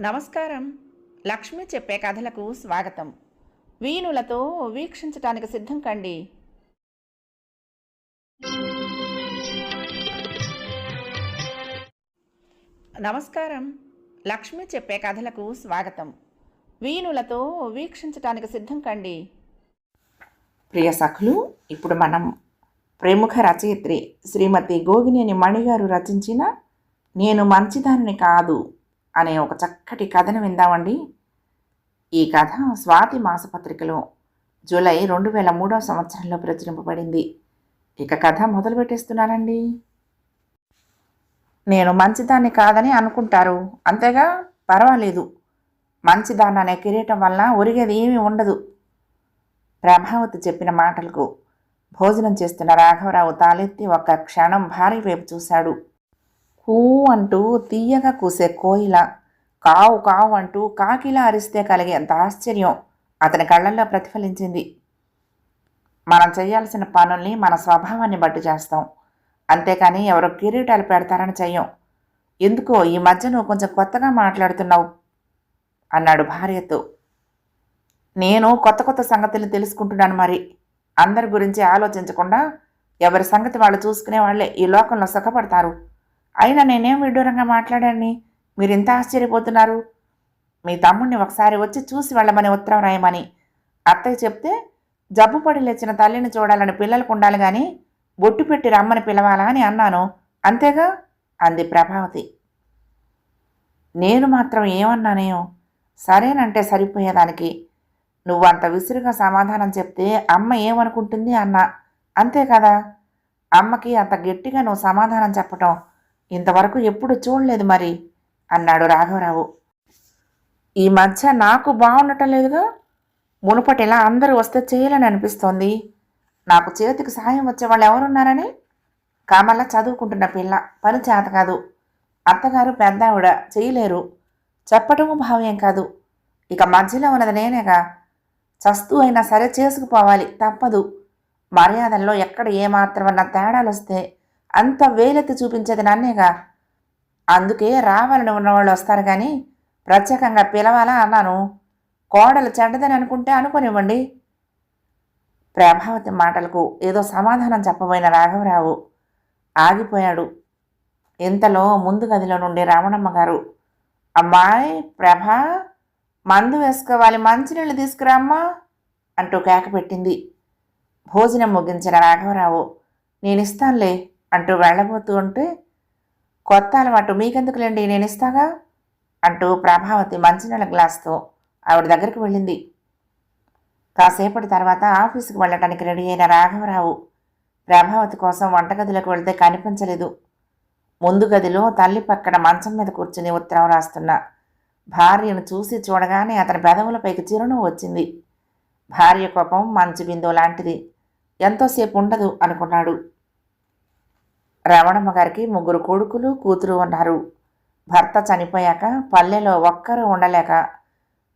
నమస్కారం. లక్ష్మి చెప్పే కథలకు స్వాగతం. వీణులతో వీక్షించటానికి సిద్ధం కండి. నమస్కారం. లక్ష్మి చెప్పే కథలకు స్వాగతం. వీణులతో వీక్షించటానికి సిద్ధం కండి. ప్రియ సఖులు ఇప్పుడు మనం ప్రముఖ రచయిత్రి శ్రీమతి గోగినేని మణిగారు రచించిన నేను మంచిదానిని కాదు అనే ఒక చక్కటి కథను విందామండి. ఈ కథ స్వాతి మాసపత్రికలో జూలై రెండు వేల మూడవ సంవత్సరంలో ప్రచురింపబడింది. ఇక కథ మొదలు పెట్టేస్తున్నానండి. నేను మంచిదాన్ని కాదని అనుకుంటారు. అంతేగా పర్వాలేదు. మంచిదాన్ని అనే కిరీటం వల్ల ఒరిగేది ఏమీ ఉండదు. ప్రభావతి చెప్పిన మాటలకు భోజనం చేస్తున్న రాఘవరావు తాలెత్తి ఒక్క క్షణం భార్య వైపు చూశాడు. హూ అంటూ తీయగా కూసే కోయిల. కావు కావు అంటూ కాకిలా అరిస్తే కలిగేంత ఆశ్చర్యం. అతని కళ్ళల్లో ప్రతిఫలించింది. మనం చేయాల్సిన పనుల్ని మన స్వభావాన్ని బట్టి చేస్తాం. అంతేకాని ఎవరో కిరీటాలు పెడతారని చెయ్యం. ఎందుకో ఈ మధ్య నువ్వు కొంచెం కొత్తగా మాట్లాడుతున్నావు అన్నాడు భార్యతో. నేను కొత్త కొత్త సంగతులు తెలుసుకుంటున్నాను మరి. అందరి గురించి ఆలోచించకుండా ఎవరి సంగతి వాళ్ళు చూసుకునే వాళ్ళే ఈ లోకంలో సుఖపడతారు. అయినా నేనేం విడ్డూరంగా మాట్లాడాన్ని? మీరు ఇంత ఆశ్చర్యపోతున్నారు. మీ తమ్ముడిని ఒకసారి వచ్చి చూసి వెళ్ళమని ఉత్తరం రాయమని. అత్తయ్య చెప్తే జబ్బు పడి లేచిన తల్లిని చూడాలని పిల్లలకు ఉండాలి కానీ బొట్టు పెట్టి రమ్మని పిలవాలా అని అన్నాను. అంతేగా? అంది ప్రభావతి. నేను మాత్రం ఏమన్నానేయో సరేనంటే సరిపోయేదానికి. నువ్వు అంత విసురుగా సమాధానం చెప్తే అమ్మ ఏమనుకుంటుంది అన్నా. అంతే కదా? అమ్మకి అంత గట్టిగా నువ్వు సమాధానం చెప్పటం ఇంతవరకు ఎప్పుడు చూడలేదు మరి అన్నాడు రాఘవరావు. ఈ మధ్య నాకు బాగుండటం లేదుగా మునుపటిలా అందరూ వస్తే చేయాలని అనిపిస్తోంది. నాకు చేతికి సాయం వచ్చే వాళ్ళు ఎవరున్నారని? కామల్ల చదువుకుంటున్న పిల్ల పని చేత కాదు. అత్తగారు పెద్ద ఆవిడ చేయలేరు. చెప్పటము భావ్యం కాదు. ఇక మధ్యలో ఉన్నది నేనేగా. చస్తూ అయినా సరే చేసుకుపోవాలి తప్పదు. మర్యాదల్లో ఎక్కడ ఏమాత్రమన్నా తేడాలు వస్తే అంత వేలెత్తి చూపించేది నన్నేగా. అందుకే రావాలని ఉన్నవాళ్ళు వస్తారు కానీ ప్రత్యేకంగా పిలవాలా అన్నాను. కోడలు చెడ్డదని అనుకుంటే అనుకోనివ్వండి. ప్రభావతి మాటలకు ఏదో సమాధానం చెప్పబోయిన రాఘవరావు ఆగిపోయాడు. ఇంతలో ముందు గదిలో నుండి రావణమ్మ గారు అమ్మాయి ప్రభా మందు వేసుకోవాలి మంచినీళ్ళు తీసుకురామ్మా అంటూ కేక పెట్టింది. భోజనం ముగించిన రాఘవరావు నేను ఇస్తానులే అంటూ వెళ్ళబోతూ ఉంటే కొత్త అలవాటు మీకెందుకులేండి? నేను ఇస్తాగా? అంటూ ప్రభావతి మంచినీళ్ళ గ్లాస్తో ఆవిడ దగ్గరికి వెళ్ళింది. కాసేపటి తర్వాత ఆఫీసుకు వెళ్ళటానికి రెడీ అయిన రాఘవరావు ప్రభావతి కోసం వంటగదిలోకి వెళ్తే కనిపించలేదు. ముందు గదిలో తల్లి పక్కన మంచం మీద కూర్చుని ఉత్తరం రాస్తున్న భార్యను చూసి చూడగానే అతని పెదవులపైకి చిరునవ్వు వచ్చింది. భార్య కోపం మంచు బిందు లాంటిది. ఎంతోసేపు ఉండదు అనుకున్నాడు. రమణమ్మ గారికి ముగ్గురు కొడుకులు కూతురు ఉన్నారు. భర్త చనిపోయాక పల్లెలో ఒక్కరూ ఉండలేక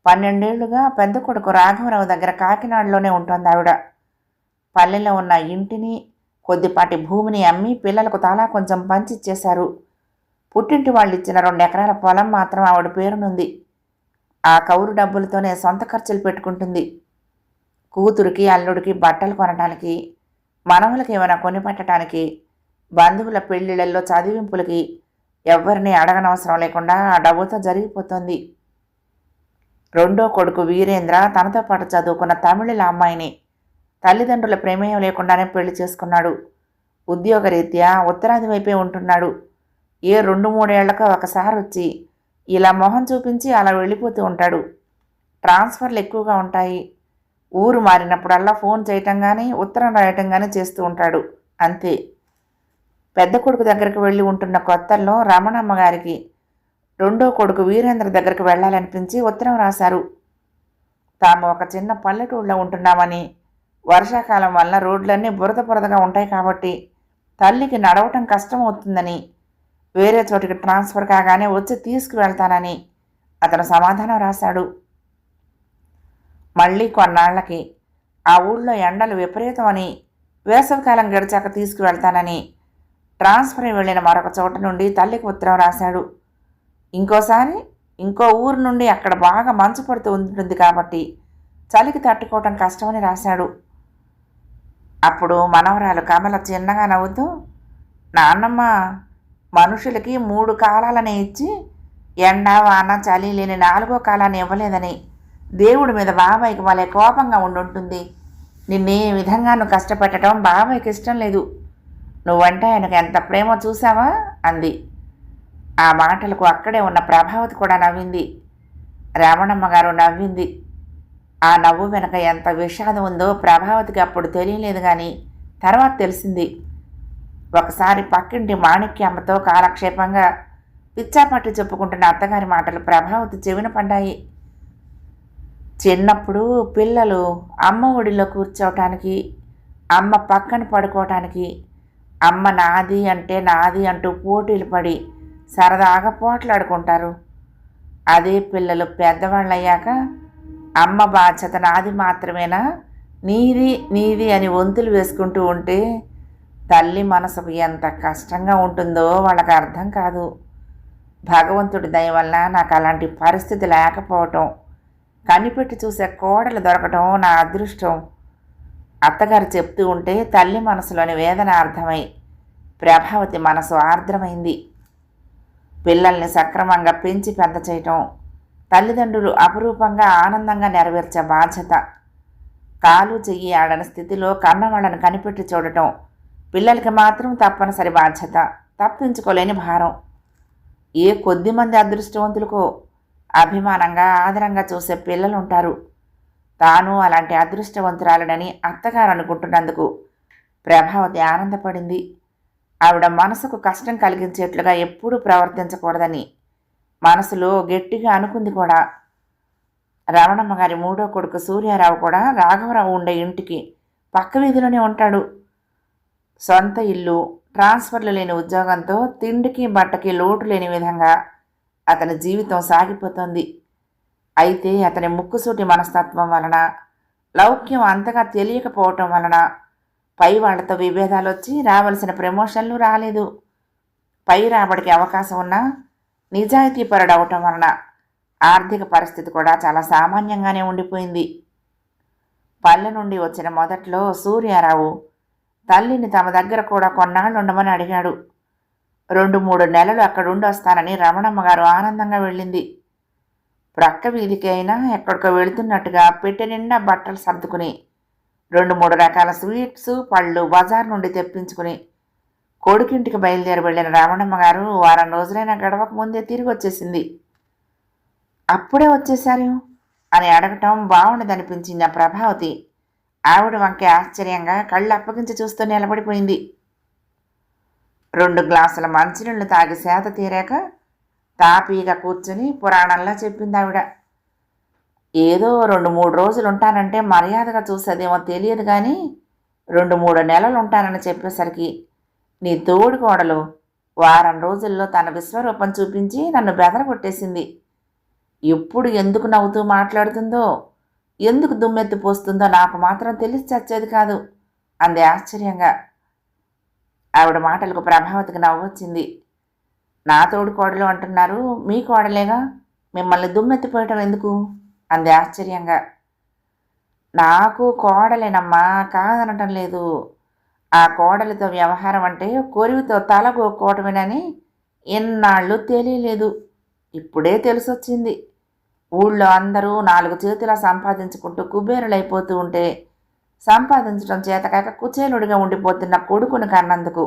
పన్నెండేళ్ళుగా పెద్ద కొడుకు రాఘవరావు దగ్గర కాకినాడలోనే ఉంటుంది ఆవిడ. పల్లెలో ఉన్న ఇంటిని కొద్దిపాటి భూమిని అమ్మి పిల్లలకు తలా కొంచెం పంచిచ్చేశారు. పుట్టింటి వాళ్ళు ఇచ్చిన రెండు ఎకరాల పొలం మాత్రం ఆవిడ పేరునుంది. ఆ కౌరు డబ్బులతోనే సొంత ఖర్చులు పెట్టుకుంటుంది. కూతురికి అల్లుడికి బట్టలు కొనడానికి మనవలకి ఏమైనా కొని పెట్టడానికి బంధువుల పెళ్ళిళ్ళలో చదివింపులకి ఎవరిని అడగనవసరం లేకుండా ఆ డబ్బుతో జరిగిపోతుంది. రెండో కొడుకు వీరేంద్ర తనతో పాటు చదువుకున్న తమిళుల అమ్మాయిని తల్లిదండ్రుల ప్రమేయం లేకుండానే పెళ్ళి చేసుకున్నాడు. ఉద్యోగరీత్యా ఉత్తరాది వైపే ఉంటున్నాడు. ఏ రెండు మూడేళ్ళకు ఒకసారి వచ్చి ఇలా మొహం చూపించి అలా వెళ్ళిపోతూ ఉంటాడు. ట్రాన్స్ఫర్లు ఎక్కువగా ఉంటాయి. ఊరు మారినప్పుడల్లా ఫోన్ చేయటం కానీ ఉత్తరం రాయటం కానీ చేస్తూ ఉంటాడు. అంతే. పెద్ద కొడుకు దగ్గరికి వెళ్ళి ఉంటున్న కొత్తల్లో రమణమ్మ గారికి రెండో కొడుకు వీరేంద్ర దగ్గరికి వెళ్ళాలనిపించి ఉత్తరం రాశారు. తాము ఒక చిన్న పల్లెటూళ్ళలో ఉంటున్నామని. వర్షాకాలం వల్ల రోడ్లన్నీ బురద బురదగా ఉంటాయి కాబట్టి తల్లికి నడవటం కష్టం అవుతుందని వేరే చోటికి ట్రాన్స్ఫర్ కాగానే వచ్చి తీసుకువెళ్తానని అతను సమాధానం రాశాడు. మళ్ళీ కొన్నాళ్ళకి ఆ ఊళ్ళో ఎండలు విపరీతమని వేసవికాలం గడిచాక తీసుకువెళ్తానని ట్రాన్స్ఫర్ వెళ్ళిన మరొక చోట నుండి తల్లికి ఉత్తరం రాశాడు. ఇంకోసారి ఇంకో ఊరు నుండి అక్కడ బాగా మంచు పడుతూ ఉంటుంది కాబట్టి చలికి తట్టుకోవటం కష్టమని రాశాడు. అప్పుడు మనవరాలు కమల చిన్నగా నవ్వుతూ నాన్నమ్మ మనుషులకి మూడు కాలాలని ఇచ్చి ఎండ వాన చలి లేని నాలుగో కాలాన్ని ఇవ్వలేదని దేవుడి మీద బాబాయ్కి వాళ్ళే కోపంగా ఉండుంటుంది. నిన్నే విధంగాను కష్టపెట్టడం బాబాయ్కి ఇష్టం లేదు. నువ్వంటే ఆయనకు ఎంత ప్రేమో చూసావా అంది. ఆ మాటలకు అక్కడే ఉన్న ప్రభావతి కూడా నవ్వింది. రమణమ్మ గారు నవ్వింది. ఆ నవ్వు వెనక ఎంత విషాదం ఉందో ప్రభావతికి అప్పుడు తెలియలేదు కానీ తర్వాత తెలిసింది. ఒకసారి పక్కింటి మాణిక్యమ్మతో కాలక్షేపంగా పిచ్చాపట్టి చెప్పుకుంటున్న అత్తగారి మాటలు ప్రభావతి చెవిన పడ్డాయి. చిన్నప్పుడు పిల్లలు అమ్మ ఒడిలో కూర్చోవటానికి అమ్మ పక్కన పడుకోవటానికి అమ్మ నాది అంటే నాది అంటూ పోటీలు పడి సరదాగా పోట్లాడుకుంటారు. అదే పిల్లలు పెద్దవాళ్ళు అయ్యాక అమ్మ బాధ్యత నాది మాత్రమేనా? నీది నీది అని వంతులు వేసుకుంటూ ఉంటే తల్లి మనసుకు ఎంత కష్టంగా ఉంటుందో వాళ్ళకి అర్థం కాదు. భగవంతుడి దయ వల్ల నాకు అలాంటి పరిస్థితి లేకపోవటం కనిపెట్టి చూసే కోడలు దొరకటం నా అదృష్టం. అత్తగారు చెప్తూ ఉంటే తల్లి మనసులోని వేదన అర్థమై ప్రభావతి మనసు ఆర్ద్రమైంది. పిల్లల్ని సక్రమంగా పెంచి పెద్ద చేయటం తల్లిదండ్రులు అపురూపంగా ఆనందంగా నెరవేర్చే బాధ్యత కాలు చెయ్యి ఆడని స్థితిలో కన్నవాళ్ళను కనిపెట్టి చూడటం పిల్లలకి మాత్రం తప్పనిసరి బాధ్యత తప్పించుకోలేని భారం. ఏ కొద్ది మంది అదృష్టవంతులకో అభిమానంగా ఆదరంగా చూసే పిల్లలు ఉంటారు తాను అలాంటి అదృష్టవంతురాలనని అత్తగారు అనుకుంటున్నందుకు ప్రభావతి ఆనందపడింది. ఆవిడ మనసుకు కష్టం కలిగించేట్లుగా ఎప్పుడూ ప్రవర్తించకూడదని మనసులో గట్టిగా అనుకుంది కూడా. రమణమ్మ గారి మూడో కొడుకు సూర్యారావు కూడా రాఘవరావు ఉండే ఇంటికి పక్క వీధిలోనే ఉంటాడు. సొంత ఇల్లు ట్రాన్స్ఫర్లు లేని ఉద్యోగంతో తిండికి బట్టకి లోటు లేని విధంగా అతని జీవితం సాగిపోతుంది. అయితే అతని ముక్కుసూటి మనస్తత్వం వలన లౌక్యం అంతగా తెలియకపోవటం వలన పై వాళ్ళతో విభేదాలు వచ్చి రావలసిన ప్రమోషన్లు రాలేదు. పై రాబడికి అవకాశం ఉన్నా నిజాయితీ అవటం వలన ఆర్థిక పరిస్థితి కూడా చాలా సామాన్యంగానే ఉండిపోయింది. పల్లె నుండి వచ్చిన మొదట్లో సూర్యారావు తల్లిని తమ దగ్గర కూడా కొన్నాళ్ళు ఉండమని అడిగాడు. రెండు మూడు నెలలు అక్కడుండొస్తానని రమణమ్మ గారు ఆనందంగా వెళ్ళింది. ప్రక్క వీధికి అయినా ఎక్కడికో వెళుతున్నట్టుగా పెట్టె నిండా బట్టలు సర్దుకుని రెండు మూడు రకాల స్వీట్స్ పళ్ళు బజార్ నుండి తెప్పించుకుని కొడుకింటికి బయలుదేరి వెళ్ళిన రామణమ్మ గారు వారం రోజులైనా గడవక ముందే తిరిగి వచ్చేసింది. అప్పుడే వచ్చేశారు? అని అడగటం బాగుండదనిపించింది ఆ ప్రభావతి. ఆవిడ వంకే ఆశ్చర్యంగా కళ్ళు అప్పగించి చూస్తూ నిలబడిపోయింది. రెండు గ్లాసుల మంచినీళ్ళు తాగి సేత తీరాక తాపీగా కూర్చుని పురాణంలా చెప్పింది ఆవిడ. ఏదో రెండు మూడు రోజులు ఉంటానంటే మర్యాదగా చూసేదేమో తెలియదు కానీ రెండు మూడు నెలలు ఉంటానని చెప్పేసరికి నీ తోడు కోడలు వారం రోజుల్లో తన విశ్వరూపం చూపించి నన్ను బెదరగొట్టేసింది ఎప్పుడు ఎందుకు నవ్వుతూ మాట్లాడుతుందో ఎందుకు దుమ్మెత్తి పోస్తుందో నాకు మాత్రం తెలిసి చచ్చేది కాదు అంది ఆశ్చర్యంగా. ఆవిడ మాటలకు ప్రభావతికి నవ్వొచ్చింది. నా తోడు కోడలు అంటున్నారు మీ కోడలేగా? మిమ్మల్ని దుమ్మెత్తిపోయటం ఎందుకు? అంది ఆశ్చర్యంగా. నాకు కోడలేనమ్మా కాదనటం లేదు. ఆ కోడలితో వ్యవహారం అంటే కొరివితో తల గోక్కోవటమేనని ఎన్నాళ్ళు తెలియలేదు. ఇప్పుడే తెలిసొచ్చింది. ఊళ్ళో అందరూ నాలుగు చేతులా సంపాదించుకుంటూ కుబేరులైపోతూ ఉంటే సంపాదించడం చేతకాక కుచేలుడిగా ఉండిపోతున్న కొడుకును కన్నందుకు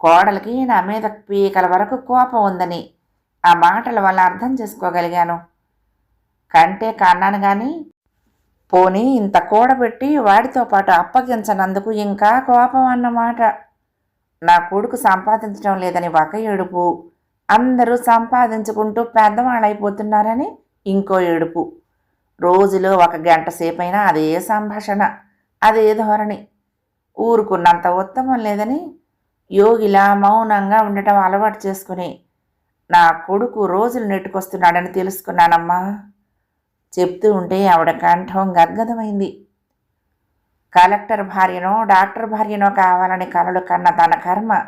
కోడలికి నా మీద పీకల వరకు కోపం ఉందని ఆ మాటల వల్ల అర్థం చేసుకోగలిగాను. కంటే కన్నాను కానీ పోనీ ఇంత కూడబెట్టి వాడితో పాటు అప్పగించనందుకు ఇంకా కోపం అన్నమాట. నా కొడుకు సంపాదించడం లేదని ఒక ఏడుపు అందరూ సంపాదించుకుంటూ పెద్దవాళ్ళైపోతున్నారని ఇంకో ఏడుపు. రోజులో ఒక గంట సేపైనా అదే సంభాషణ అదే ధోరణి. ఊరుకున్నంత ఉత్తమం లేదని యోగిలా మౌనంగా ఉండటం అలవాటు చేసుకుని నా కొడుకు రోజులు నెట్టుకొస్తున్నాడని తెలుసుకున్నానమ్మా. చెప్తూ ఉంటే ఆవిడ కంఠం గద్గదమైంది. కలెక్టర్ భార్యనో డాక్టర్ భార్యనో కావాలని కలలు కన్న తన కర్మ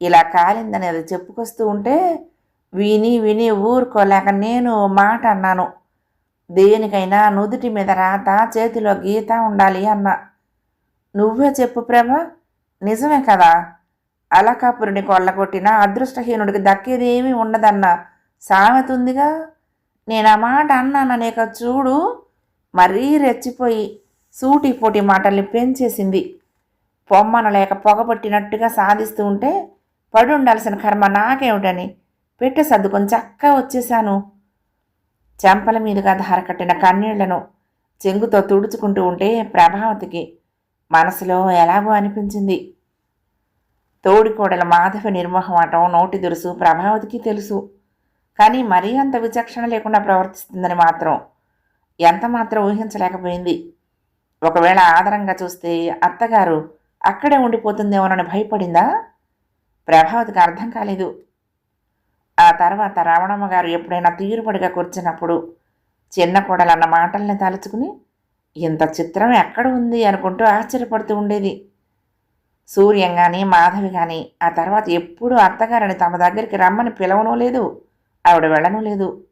ఇలా కాలిందని అది చెప్పుకొస్తూ ఉంటే విని విని ఊరుకోలేక నేను ఓ మాట అన్నాను. దేనికైనా నుదుటి మీద రాత చేతిలో గీత ఉండాలి అన్న. నువ్వే చెప్పు ప్రేమ నిజమే కదా? అలకాపురిని కొల్లగొట్టిన అదృష్టహీనుడికి దక్కేది ఏమీ ఉండదన్న సామెత ఉందిగా. నేను ఆ మాట అన్నాననేక చూడు మరీ రెచ్చిపోయి సూటిపోటి మాటల్ని పెంచేసింది. పొమ్మన లేక పొగబట్టినట్టుగా సాధిస్తూ ఉంటే పడుండాల్సిన కర్మ నాకేమిటని పెట్టి సర్దుకొని చక్కగా వచ్చేశాను. చెంపల మీదుగా ధారకట్టిన కన్నీళ్ళను చెంగుతో తుడుచుకుంటూ ఉంటే ప్రభావతికి మనసులో ఎలాగో అనిపించింది. తోడికోడల మాధవ నిర్మోహమాటం నోటి దురుసు ప్రభావతికి తెలుసు. కానీ మరీ అంత విచక్షణ లేకుండా ప్రవర్తిస్తుందని మాత్రం ఎంత మాత్రం ఊహించలేకపోయింది. ఒకవేళ ఆధారంగా చూస్తే అత్తగారు అక్కడే ఉండిపోతుందేమోనని భయపడిందా? ప్రభావతికి అర్థం కాలేదు. ఆ తర్వాత రావణమ్మ గారు ఎప్పుడైనా తీరుబడిగా కూర్చున్నప్పుడు చిన్న కోడలన్న మాటల్ని తలుచుకుని ఇంత చిత్రం ఎక్కడ ఉంది? అనుకుంటూ ఆశ్చర్యపడుతూ ఉండేది. సూర్యం కానీ మాధవి కానీ ఆ తర్వాత ఎప్పుడూ అత్తగారిని తమ దగ్గరికి రమ్మని పిలవనూ లేదు ఆవిడ వెళ్ళనూ లేదు.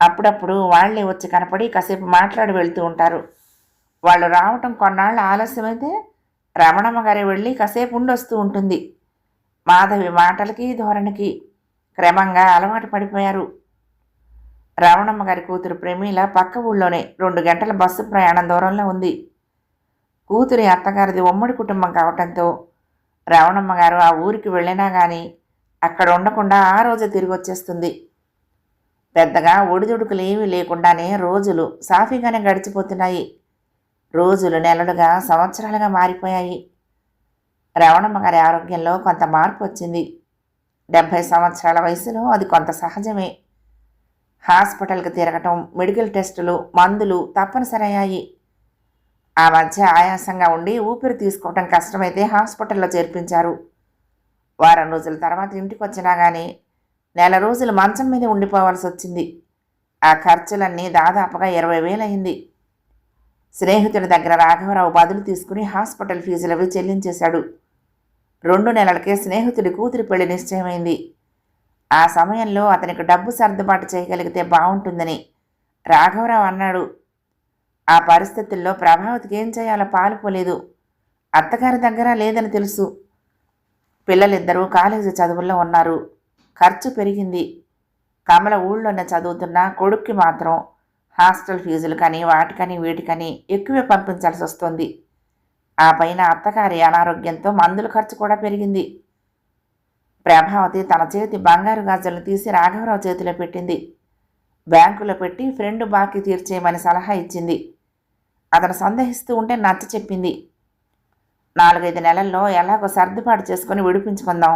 అప్పుడప్పుడు వాళ్ళే వచ్చి కనపడి కాసేపు మాట్లాడి వెళ్తూ ఉంటారు. వాళ్ళు రావటం కొన్నాళ్ళు ఆలస్యమైతే రమణమ్మ గారి వెళ్ళి కాసేపు ఉండొస్తూ ఉంటుంది. మాధవి మాటలకి ధోరణికి క్రమంగా అలవాటు పడిపోయారు. రమణమ్మ గారి కూతురు ప్రమీల పక్క ఊళ్ళోనే రెండు గంటల బస్సు ప్రయాణం దూరంలో ఉంది. కూతురి అత్తగారిది ఉమ్మడి కుటుంబం కావటంతో రావణమ్మ గారు ఆ ఊరికి వెళ్ళినా కానీ అక్కడ ఉండకుండా ఆ రోజు తిరిగి వచ్చేస్తుంది. పెద్దగా ఒడిదుడుకులు ఏమీ లేకుండానే రోజులు సాఫీగానే గడిచిపోతున్నాయి. రోజులు నెలలుగా సంవత్సరాలుగా మారిపోయాయి. రావణమ్మ గారి ఆరోగ్యంలో కొంత మార్పు వచ్చింది. డెబ్భై సంవత్సరాల వయసులో అది కొంత సహజమే. హాస్పిటల్కి తిరగటం మెడికల్ టెస్టులు మందులు తప్పనిసరి అయ్యాయి ఆ మధ్య ఆయాసంగా ఉండి ఊపిరి తీసుకోవటం కష్టమైతే హాస్పిటల్లో చేర్పించారు. వారం రోజుల తర్వాత ఇంటికి వచ్చినా కానీ నెల రోజులు మంచం మీద ఉండిపోవాల్సి వచ్చింది. ఆ ఖర్చులన్నీ దాదాపుగా ఇరవై వేలు అయింది స్నేహితుడి దగ్గర రాఘవరావు బదులు తీసుకుని హాస్పిటల్ ఫీజులవి చెల్లించేశాడు. రెండు నెలలకే స్నేహితుడి కూతురి పెళ్ళి నిశ్చయమైంది. ఆ సమయంలో అతనికి డబ్బు సర్దుబాటు చేయగలిగితే బాగుంటుందని రాఘవరావు అన్నాడు. ఆ పరిస్థితుల్లో ప్రభావతికి ఏం చేయాలో పాలుపోలేదు అత్తగారి దగ్గర లేదని తెలుసు. పిల్లలిద్దరూ కాలేజీ చదువుల్లో ఉన్నారు. ఖర్చు పెరిగింది. కమల ఊళ్ళోనే చదువుతున్న కొడుక్కి మాత్రం హాస్టల్ ఫీజులు కానీ వాటికని వీటికని ఎక్కువే పంపించాల్సి వస్తుంది. ఆ పైన అత్తగారి అనారోగ్యంతో మందుల ఖర్చు కూడా పెరిగింది. ప్రభావతి తన చేతి బంగారు గాజులను తీసి రాఘవరావు చేతిలో పెట్టింది. బ్యాంకులో పెట్టి ఫ్రెండ్ బాకీ తీర్చేయమని సలహా ఇచ్చింది. అతను సందేహిస్తూ ఉంటే నచ్చ చెప్పింది. నాలుగైదు నెలల్లో ఎలాగో సర్దుబాటు చేసుకొని విడిపించుకుందాం.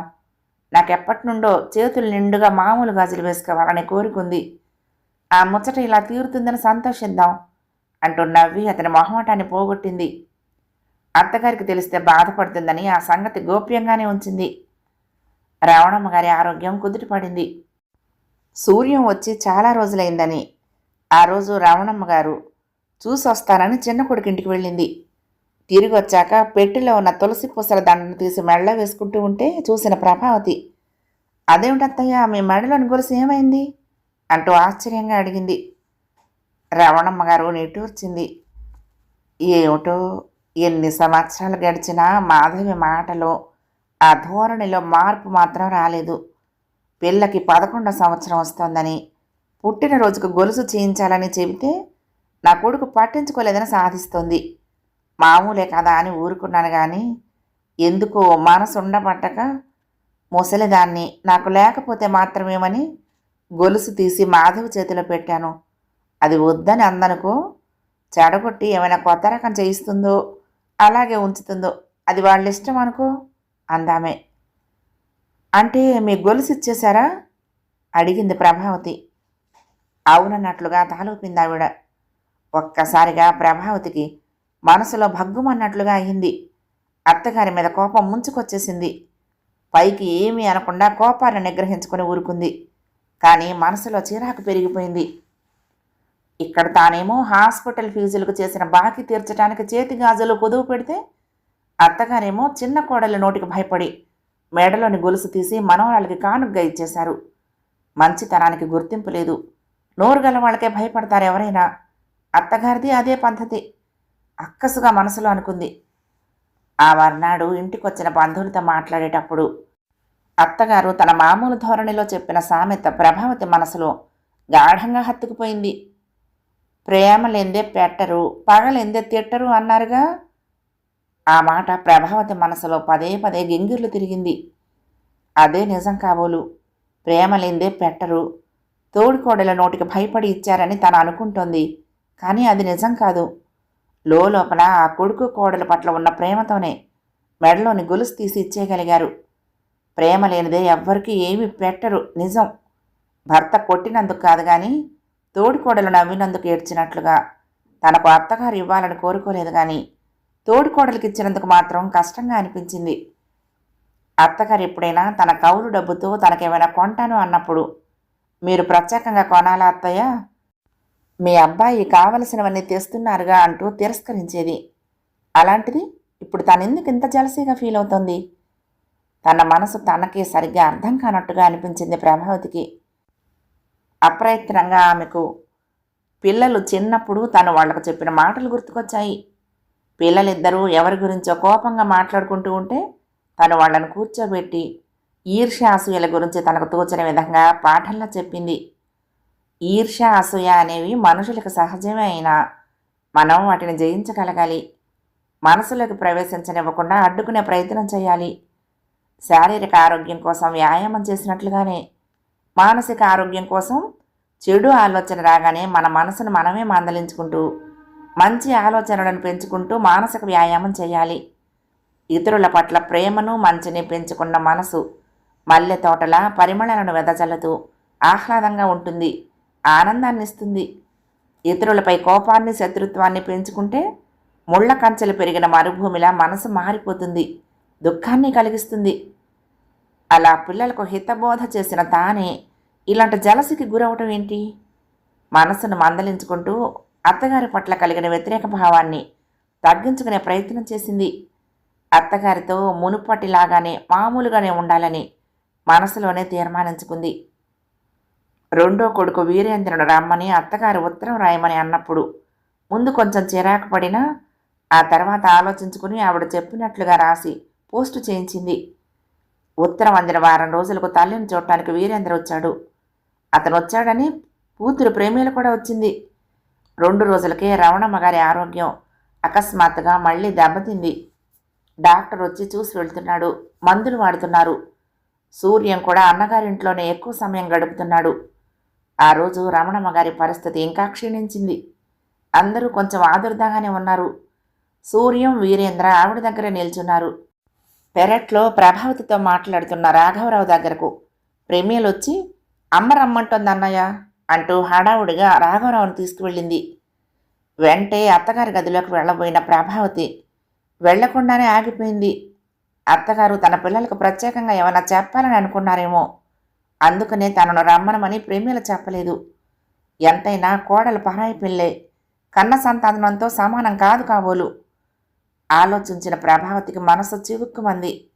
నాకెప్పటి నుండో చేతులు నిండుగా మామూలు గాజులు వేసుకోవాలని కోరుకుంది. ఆ ముచ్చట ఇలా తీరుతుందని సంతోషిద్దాం అంటూ నవ్వి అతని మొహమాటాన్ని పోగొట్టింది. అత్తగారికి తెలిస్తే బాధపడుతుందని ఆ సంగతి గోప్యంగానే ఉంచింది. రావణమ్మ గారి ఆరోగ్యం కుదుటపడింది. సూర్యం వచ్చి చాలా రోజులైందని. ఆ రోజు రావణమ్మ గారు చూసి వస్తానని చిన్న కొడుకింటికి వెళ్ళింది. తిరిగి వచ్చాక పెట్టెలో ఉన్న తులసి పూసల దండను తీసి మెడలో వేసుకుంటూ ఉంటే చూసిన ప్రభావతి అదేమిటత్తయ్య మీ మెడలోని గొలుసు ఏమైంది? అంటూ ఆశ్చర్యంగా అడిగింది. రవణమ్మ గారు నిట్టూర్చింది. ఏమిటో ఎన్ని సంవత్సరాలు గడిచినా మాధవి మాటలో ఆ ధోరణిలో మార్పు మాత్రం రాలేదు. పిల్లకి పదకొండో సంవత్సరం వస్తోందని పుట్టినరోజుకు గొలుసు చేయించాలని చెబితే నా కొడుకు పట్టించుకోలేదని సాధిస్తోంది. మామూలే కదా అని ఊరుకున్నాను కానీ ఎందుకో మనసు ఉండబట్టక ముసలిదాన్ని నాకు లేకపోతే మాత్రమేమని గొలుసు తీసి మాధవ్ చేతిలో పెట్టాను. అది వద్దని అందనుకో చెడగొట్టి ఏమైనా కొత్త రకం చేయిస్తుందో అలాగే ఉంచుతుందో అది వాళ్ళ ఇష్టం అనుకో అందామే. అంటే మీ గొలుసు ఇచ్చేశారా? అడిగింది ప్రభావతి. అవునన్నట్లుగా తాలూపింది ఆవిడ. ఒక్కసారిగా ప్రభావతికి మనసులో భగ్గుమన్నట్లుగా అయింది. అత్తగారి మీద కోపం ముంచుకొచ్చేసింది. పైకి ఏమీ అనకుండా కోపాన్ని నిగ్రహించుకొని ఊరుకుంది. కానీ మనసులో చిరాకు పెరిగిపోయింది. ఇక్కడ తానేమో హాస్పిటల్ ఫీజులకు చేసిన బాకీ తీర్చడానికి చేతి గాజులు కుదువు పెడితే అత్తగారేమో చిన్న కోడలి నోటికి భయపడి మేడలోని గొలుసు తీసి మనవరాలకి కానుగ్గా ఇచ్చేశారు. మంచితనానికి గుర్తింపు లేదు. నోరు గల వాళ్ళకే భయపడతారు ఎవరైనా అత్తగారిది అదే పద్ధతి. అక్కసుగా మనసులో అనుకుంది. ఆ మర్నాడు ఇంటికొచ్చిన బంధువులతో మాట్లాడేటప్పుడు అత్తగారు తన మామూలు ధోరణిలో చెప్పిన సామెత ప్రభావతి మనసులో గాఢంగా హత్తుకుపోయింది. ప్రేమ లేందే పెట్టరు పగలెందే తిట్టరు అన్నారుగా. ఆ మాట ప్రభావతి మనసులో పదే పదే గింగిర్లు తిరిగింది. అదే నిజం కాబోలు ప్రేమ లేందే పెట్టరు తోడుకోడల నోటికి భయపడి ఇచ్చారని తను అనుకుంటోంది. కానీ అది నిజం కాదు. లోపల ఆ కొడుకు కోడల పట్ల ఉన్న ప్రేమతోనే మెడలోని గొలుసు తీసి ఇచ్చేయగలిగారు. ప్రేమ లేనిదే ఎవ్వరికీ ఏమీ పెట్టరు. నిజం. భర్త కొట్టినందుకు కాదు కానీ తోడికోడలు నవ్వినందుకు ఏడ్చినట్లుగా తనకు అత్తగారు ఇవ్వాలని కోరుకోలేదు కానీ తోడికోడలికి ఇచ్చినందుకు మాత్రం కష్టంగా అనిపించింది. అత్తగారు ఎప్పుడైనా తన కౌలు డబ్బుతో తనకేమైనా కొంటాను అన్నప్పుడు మీరు ప్రత్యేకంగా కొనాలా అత్తయ్య? మీ అబ్బాయి కావలసినవన్నీ తెస్తున్నారుగా అంటూ తిరస్కరించేది. అలాంటిది ఇప్పుడు తనెందుకు ఇంత జలసీగా ఫీల్ అవుతోంది? తన మనసు తనకి సరిగ్గా అర్థం కానట్టుగా అనిపించింది ప్రభావతికి. అప్రయత్నంగా ఆమెకు పిల్లలు చిన్నప్పుడు తను వాళ్ళకు చెప్పిన మాటలు గుర్తుకొచ్చాయి. పిల్లలిద్దరూ ఎవరి గురించో కోపంగా మాట్లాడుకుంటూ ఉంటే తను వాళ్ళను కూర్చోబెట్టి ఈర్ష్య అసూయల గురించి తనకు తోచిన విధంగా పాఠంలా చెప్పింది. ఈర్ష్య అసూయ అనేవి మనుషులకు సహజమే అయినా మనం వాటిని జయించగలగాలి. మనసులోకి ప్రవేశించనివ్వకుండా అడ్డుకునే ప్రయత్నం చేయాలి. శారీరక ఆరోగ్యం కోసం వ్యాయామం చేసినట్లుగానే మానసిక ఆరోగ్యం కోసం చెడు ఆలోచన రాగానే మన మనసును మనమే మందలించుకుంటూ మంచి ఆలోచనలను పెంచుకుంటూ మానసిక వ్యాయామం చేయాలి. ఇతరుల పట్ల ప్రేమను మంచిని పెంచుకున్న మనసు మల్లె తోటల పరిమళాలను వెదజల్లుతూ ఆహ్లాదంగా ఉంటుంది. ఆనందాన్ని ఇస్తుంది ఇతరులపై కోపాన్ని శత్రుత్వాన్ని పెంచుకుంటే ముళ్ళ కంచెలు పెరిగిన మరుభూమిలా మనసు మారిపోతుంది. దుఃఖాన్ని కలిగిస్తుంది. అలా పిల్లలకు హితబోధ చేసిన తానే ఇలాంటి జలసికి గురవటం ఏంటి? మనసును మందలించుకుంటూ అత్తగారి పట్ల కలిగిన వ్యతిరేక భావాన్ని తగ్గించుకునే ప్రయత్నం చేసింది. అత్తగారితో మునుపటిలాగానే మామూలుగానే ఉండాలని మనసులోనే తీర్మానించుకుంది. రెండో కొడుకు వీరేంద్రుడు రమ్మని అత్తగారు ఉత్తరం రాయమని అన్నప్పుడు ముందు కొంచెం చిరాకు పడినా ఆ తర్వాత ఆలోచించుకుని ఆవిడ చెప్పినట్లుగా రాసి పోస్టు చేయించింది. ఉత్తరం అందిన వారం రోజులకు తల్లిని చూడటానికి వీరేంద్ర వచ్చాడు. అతను వచ్చాడని కూతురు ప్రేమీలు కూడా వచ్చింది. రెండు రోజులకే రమణమ్మ గారి ఆరోగ్యం అకస్మాత్తుగా మళ్ళీ దెబ్బతింది. డాక్టర్ వచ్చి చూసి వెళ్తున్నాడు. మందులు వాడుతున్నారు. సూర్యం కూడా అన్నగారింట్లోనే ఎక్కువ సమయం గడుపుతున్నాడు. ఆ రోజు రమణమ్మ గారి పరిస్థితి ఇంకా క్షీణించింది. అందరూ కొంచెం ఆదుర్దంగానే ఉన్నారు. సూర్యం వీరేంద్ర ఆవిడ దగ్గర నిల్చున్నారు. పెరట్లో ప్రభావతితో మాట్లాడుతున్న రాఘవరావు దగ్గరకు ప్రేమీలు వచ్చి అమ్మ రమ్మంటుంది అన్నయ్య అంటూ హడావుడిగా రాఘవరావును తీసుకువెళ్ళింది. వెంటే అత్తగారి గదిలోకి వెళ్ళబోయిన ప్రభావతి వెళ్ళకుండానే ఆగిపోయింది. అత్తగారు తన పిల్లలకు ప్రత్యేకంగా ఏమైనా చెప్పాలని అనుకున్నారేమో. అందుకనే తనను రమ్మనమని ప్రేమిల చెప్పలేదు. ఎంతైనా కోడలు పరాయి పిల్లే కన్న సంతానంతో సమానం కాదు కాబోలు. ఆలోచించిన ప్రభావతికి మనసు చివుక్కుమంది.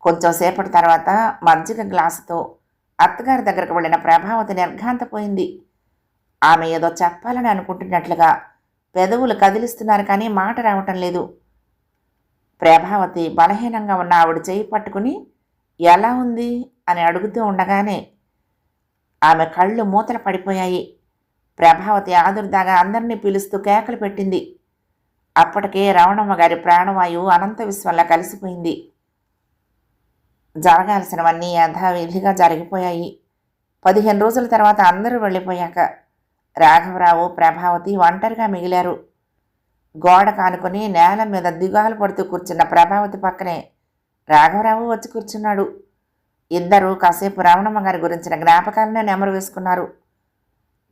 కొంచెంసేపటి తర్వాత మజ్జిగ గ్లాసుతో అత్తగారి దగ్గరకు వెళ్ళిన ప్రభావతి నిర్ఘాంతపోయింది. ఆమె ఏదో చెప్పాలని అనుకుంటున్నట్లుగా పెదవులు కదిలిస్తున్నారు కానీ మాట రావటం లేదు. ప్రభావతి బలహీనంగా ఉన్న ఆవిడ చేయి పట్టుకుని ఎలా ఉంది? అని అడుగుతూ ఉండగానే ఆమె కళ్ళు మూతలు పడిపోయాయి. ప్రభావతి ఆదుర్దాగా అందరినీ పిలుస్తూ కేకలు పెట్టింది. అప్పటికే రవణమ్మ గారి ప్రాణవాయువు అనంత విశ్వంలా కలిసిపోయింది. జరగాల్సినవన్నీ యథావిధిగా జరిగిపోయాయి. పదిహేను రోజుల తర్వాత అందరూ వెళ్ళిపోయాక రాఘవరావు ప్రభావతి ఒంటరిగా మిగిలారు. గోడ కానుకొని నేల మీద దిగాలు పడుతూ కూర్చున్న ప్రభావతి పక్కనే రాఘవరావు వచ్చి కూర్చున్నాడు. ఇద్దరూ కాసేపు రావణమ్మ గారి గురించిన జ్ఞాపకాలనే నెమరు వేసుకున్నారు.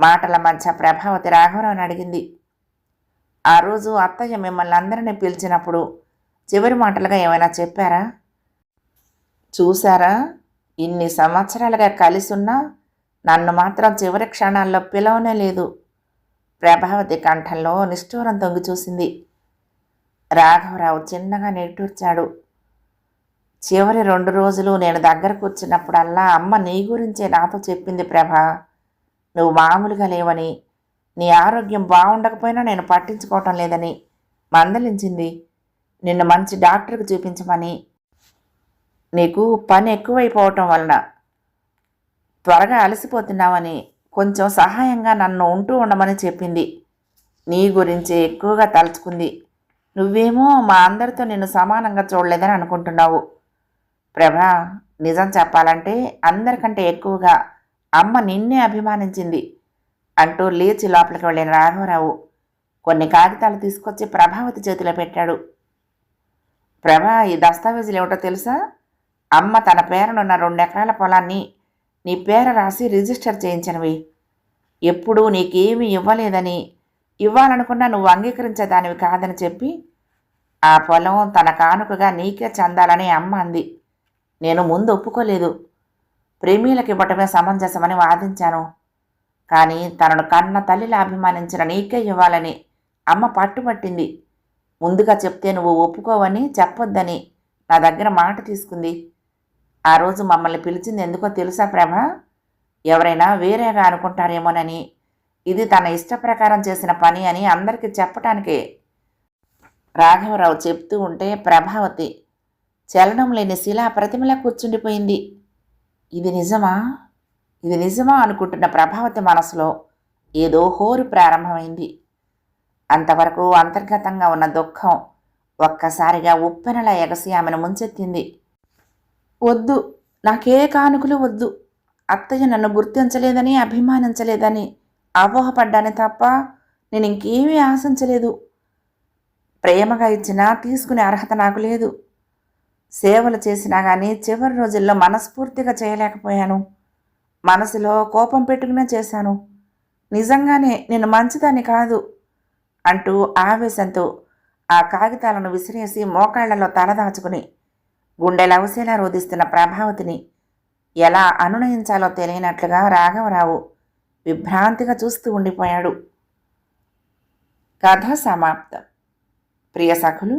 మాటల మధ్య ప్రభావతి రాఘవరావుని అడిగింది. ఆ రోజు అత్తయ్య మిమ్మల్ని అందరినీ పిలిచినప్పుడు చివరి మాటలుగా ఏమైనా చెప్పారా? చూసారా ఇన్ని సంవత్సరాలుగా కలిసున్నా నన్ను మాత్రం చివరి క్షణాల్లో పిలవనే లేదు. ప్రభావతి కంఠంలో నిష్ఠూరం తొంగి చూసింది. రాఘవరావు చిన్నగా నిట్టూర్చాడు. చివరి రెండు రోజులు నేను దగ్గర కూర్చున్నప్పుడల్లా అమ్మ నీ గురించే నాతో చెప్పింది ప్రభా. నువ్వు మామూలుగా లేవని నీ ఆరోగ్యం బాగుండకపోయినా నేను పట్టించుకోవటం లేదని మందలించింది. నిన్ను మంచి డాక్టర్కి చూపించమని. నీకు పని ఎక్కువైపోవటం వలన త్వరగా అలసిపోతున్నావని కొంచెం సహాయంగా నన్ను ఉంటూ ఉండమని చెప్పింది. నీ గురించే ఎక్కువగా తలుచుకుంది. నువ్వేమో మా అందరితో నిన్ను సమానంగా చూడలేదని అనుకుంటున్నావు. ప్రభా నిజం చెప్పాలంటే అందరికంటే ఎక్కువగా అమ్మ నిన్నే అభిమానించింది అంటూ లేచి లోపలికి వెళ్ళిన రాఘవరావు కొన్ని కాగితాలు తీసుకొచ్చి ప్రభావతి చేతిలో పెట్టాడు. ప్రభా ఈ దస్తావేజులు ఏమిటో తెలుసా? అమ్మ తన పేరునున్న రెండు ఎకరాల పొలాన్ని నీ పేర రాసి రిజిస్టర్ చేయించినవి. ఎప్పుడు నీకేమీ ఇవ్వలేదని ఇవ్వాలనుకున్నా నువ్వు అంగీకరించేదానివి కాదని చెప్పి ఆ పొలం తన కానుకగా నీకే చెందాలని అమ్మ అంది. నేను ముందు ఒప్పుకోలేదు. ప్రేమీలకు ఇవ్వటమే సమంజసమని వాదించాను. కానీ తనను కన్న తల్లిలా అభిమానించిన నీకే ఇవ్వాలని అమ్మ పట్టుబట్టింది. ముందుగా చెప్తే నువ్వు ఒప్పుకోవని చెప్పొద్దని నా దగ్గర మాట తీసుకుంది. ఆ రోజు మమ్మల్ని పిలిచింది ఎందుకో తెలుసా ప్రేమ ఎవరైనా వేరేగా అనుకుంటారేమోనని. ఇది తన ఇష్ట ప్రకారం చేసిన పని అని అందరికీ చెప్పటానికే. రాఘవరావు చెప్తూ ఉంటే ప్రభావతి చలనం లేని శిలా ప్రతిమలా కూర్చుండిపోయింది. ఇది నిజమా? ఇది నిజమా అనుకుంటున్న ప్రభావతి మనసులో ఏదో హోరు ప్రారంభమైంది. అంతవరకు అంతర్గతంగా ఉన్న దుఃఖం ఒక్కసారిగా ఉప్పెనలా ఎగసి ఆమెను ముంచెత్తింది. వద్దు నాకే కానుకలు వద్దు. అత్తయ్య నన్ను గుర్తించలేదని అభిమానించలేదని అపోహపడ్డానే తప్ప నేను ఇంకేమీ ఆశించలేదు. ప్రేమగా ఇచ్చినా తీసుకునే అర్హత నాకు లేదు. సేవలు చేసినా కానీ చివరి రోజుల్లో మనస్ఫూర్తిగా చేయలేకపోయాను. మనసులో కోపం పెట్టుకునే చేశాను. నిజంగానే నేను మంచిదాన్ని కాదు అంటూ ఆవేశంతో ఆ కాగితాలను విసిరేసి మోకాళ్ళలో తలదాచుకుని గుండెలవసేలా రోధిస్తున్న ప్రభావతిని ఎలా అనునయించాలో తెలియనట్లుగా రాఘవరావు విభ్రాంతిగా చూస్తూ ఉండిపోయాడు. కథ సమాప్తం. ప్రియ సఖులు